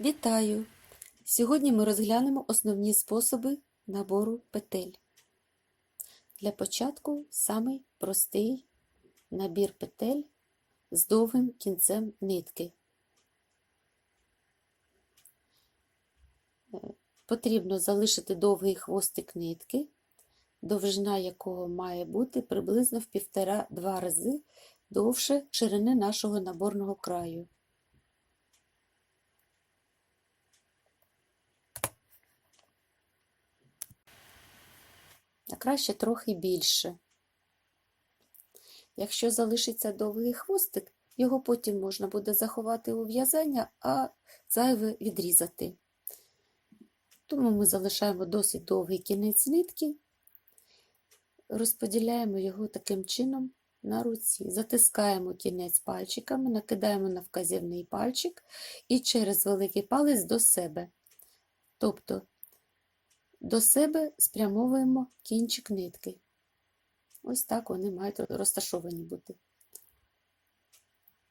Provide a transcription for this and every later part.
Вітаю! Сьогодні ми розглянемо основні способи набору петель. Для початку самий простий набір петель з довгим кінцем нитки. Е, Потрібно залишити довгий хвостик нитки, довжина якого має бути приблизно в півтора-два рази довше ширини нашого наборного краю. А краще трохи більше. Якщо залишиться довгий хвостик, його потім можна буде заховати у в'язання, а зайве відрізати. Тому ми залишаємо досить довгий кінець нитки, розподіляємо його таким чином на руці. Затискаємо кінець пальчиками, накидаємо на вказівний пальчик і через великий палець до себе. Тобто до себе спрямовуємо кінчик нитки. Ось так вони мають розташовані бути.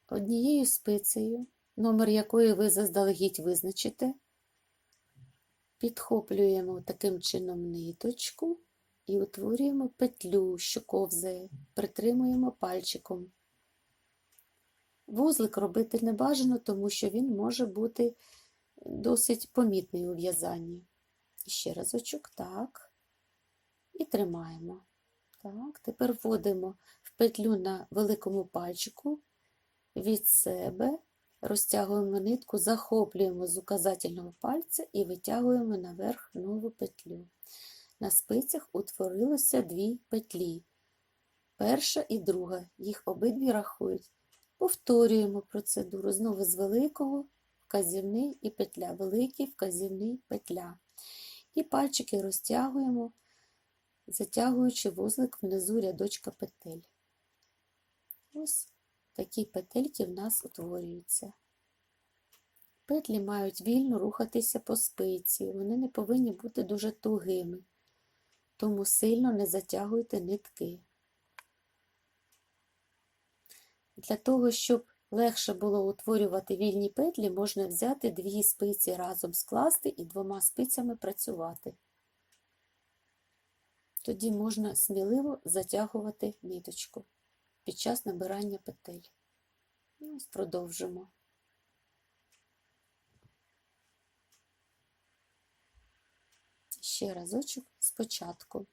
Однією спицею, номер якої ви заздалегідь визначите, підхоплюємо таким чином ниточку і утворюємо петлю, що ковзає, притримуємо пальчиком. Вузлик робити не бажано, тому що він може бути досить помітний у в'язанні. Ще разочок, так. І тримаємо. Так, Тепер вводимо в петлю на великому пальчику від себе, розтягуємо нитку, захоплюємо з указательного пальця і витягуємо наверх нову петлю. На спицях утворилося дві петлі. Перша і друга, їх обидві рахують. Повторюємо процедуру знову з великого, вказівний і петля, великий, вказівний, петля. І пальчики розтягуємо, затягуючи вузлик внизу рядочка петель. Ось такі петельки в нас утворюються. Петлі мають вільно рухатися по спиці, вони не повинні бути дуже тугими, тому сильно не затягуйте нитки. Для того, щоб Легше було утворювати вільні петлі, можна взяти дві спиці разом скласти і двома спицями працювати. Тоді можна сміливо затягувати ниточку під час набирання петель. І ось продовжимо. Ще разочок спочатку.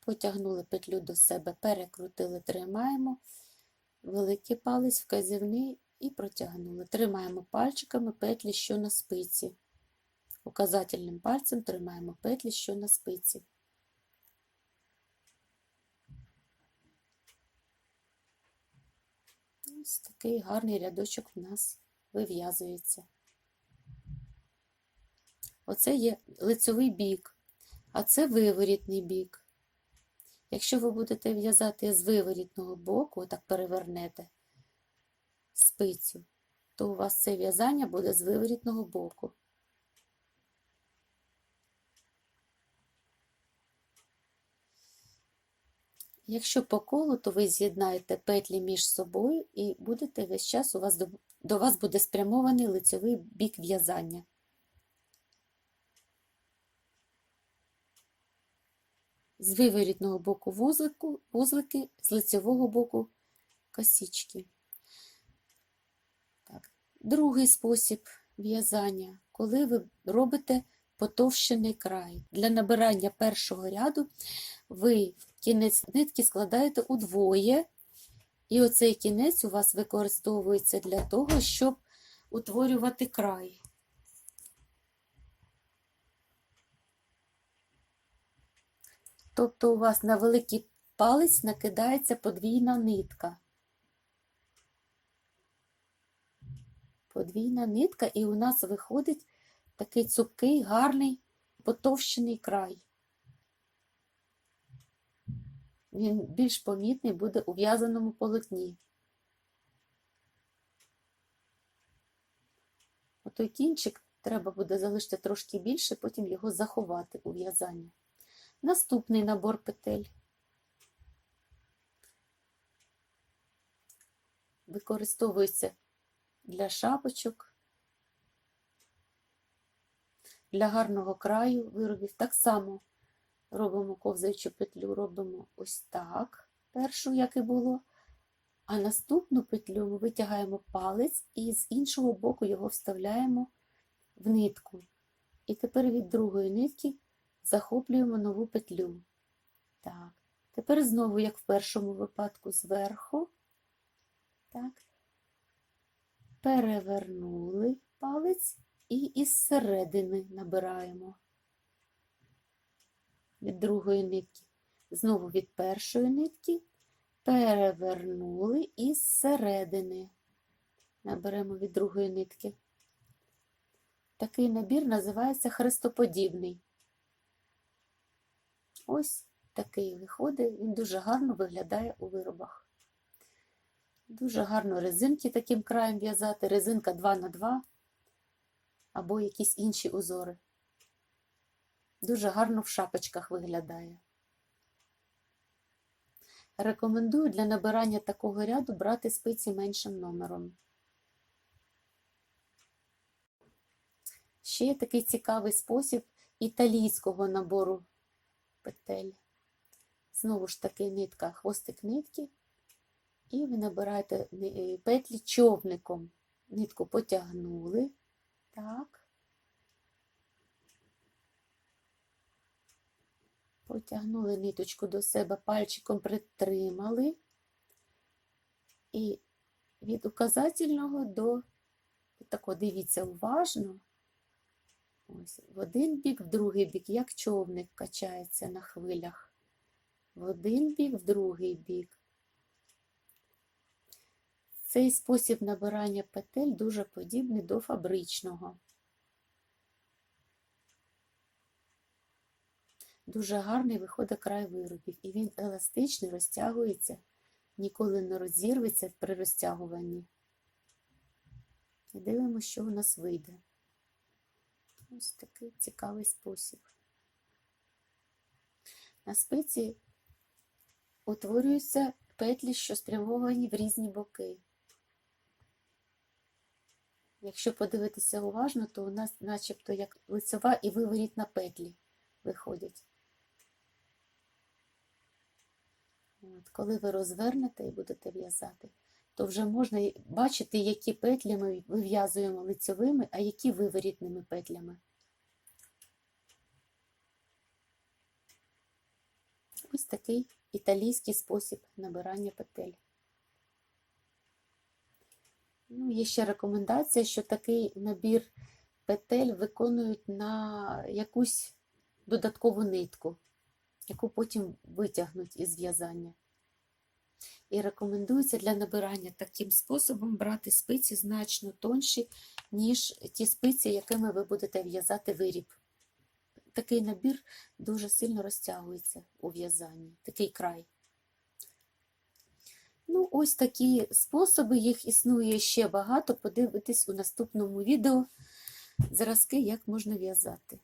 Потягнули петлю до себе, перекрутили, тримаємо великий палець, вказівний і протягнули. Тримаємо пальчиками петлі, що на спиці. Указательним пальцем тримаємо петлі, що на спиці. Ось такий гарний рядочок в нас вив'язується. Оце є лицьовий бік, а це виворітний бік. Якщо ви будете в'язати з виворітного боку, отак перевернете спицю, то у вас це в'язання буде з виворітного боку. Якщо по колу, то ви з'єднаєте петлі між собою і будете весь час у вас до, вас буде спрямований лицевий бік в'язання. З виворітного боку вузлику, вузлики, з лицевого боку косички. Так. Другий спосіб в'язання, коли ви робите потовщений край. Для набирання першого ряду ви кінець нитки складаєте удвоє, і оцей кінець у вас використовується для того, щоб утворювати край. Тобто у вас на великий палець накидається подвійна нитка. Подвійна нитка, і у нас виходить такий цупкий, гарний, потовщений край. Він більш помітний буде у в'язаному полотні. Отой кінчик треба буде залишити трошки більше, потім його заховати у в'язанні. Наступний набор петель. Використовується для шапочок, для гарного краю виробів. Так само робимо ковзаючу петлю, робимо ось так, першу, як і було, а наступну петлю ми витягаємо палець і з іншого боку його вставляємо в нитку. І тепер від другої нитки захоплюємо нову петлю. Так. Тепер знову, як в першому випадку, зверху. Так. Перевернули палець і із середини набираємо від другої нитки. Знову від першої нитки перевернули із середини. Наберемо від другої нитки. Такий набір називається хрестоподібний. Ось такий виходить, він дуже гарно виглядає у виробах. Дуже гарно резинки таким краєм в'язати, резинка 2х2 або якісь інші узори. Дуже гарно в шапочках виглядає. Рекомендую для набирання такого ряду брати спиці меншим номером. Ще є такий цікавий спосіб італійського набору петель. Знову ж таки нитка, хвостик нитки, і ви набираєте е, петлі човником. Нитку потягнули. Так. Потягнули ниточку до себе, пальчиком притримали. І від указательного до тако дивіться уважно. Ось, в один бік, в другий бік, як човник качається на хвилях. В один бік, в другий бік. Цей спосіб набирання петель дуже подібний до фабричного. Дуже гарний виходить край виробів, і він еластичний, розтягується, ніколи не розірветься при розтягуванні. І дивимося, що у нас вийде. Ось такий цікавий спосіб. На спиці утворюються петлі, що спрямовані в різні боки. Якщо подивитися уважно, то у нас начебто як лицева і виворітна петлі виходять. От, Коли ви розвернете і будете в'язати, то вже можна бачити, які петлі ми вив'язуємо лицьовими, а які виворітними петлями. Ось такий італійський спосіб набирання петель. Ну, Є ще рекомендація, що такий набір петель виконують на якусь додаткову нитку, яку потім витягнуть із в'язання. І рекомендується для набирання таким способом брати спиці значно тонші, ніж ті спиці, якими ви будете в'язати виріб. Такий набір дуже сильно розтягується у в'язанні, такий край. Ну, ось такі способи, їх існує ще багато. Подивитись у наступному відео зразки, як можна в'язати.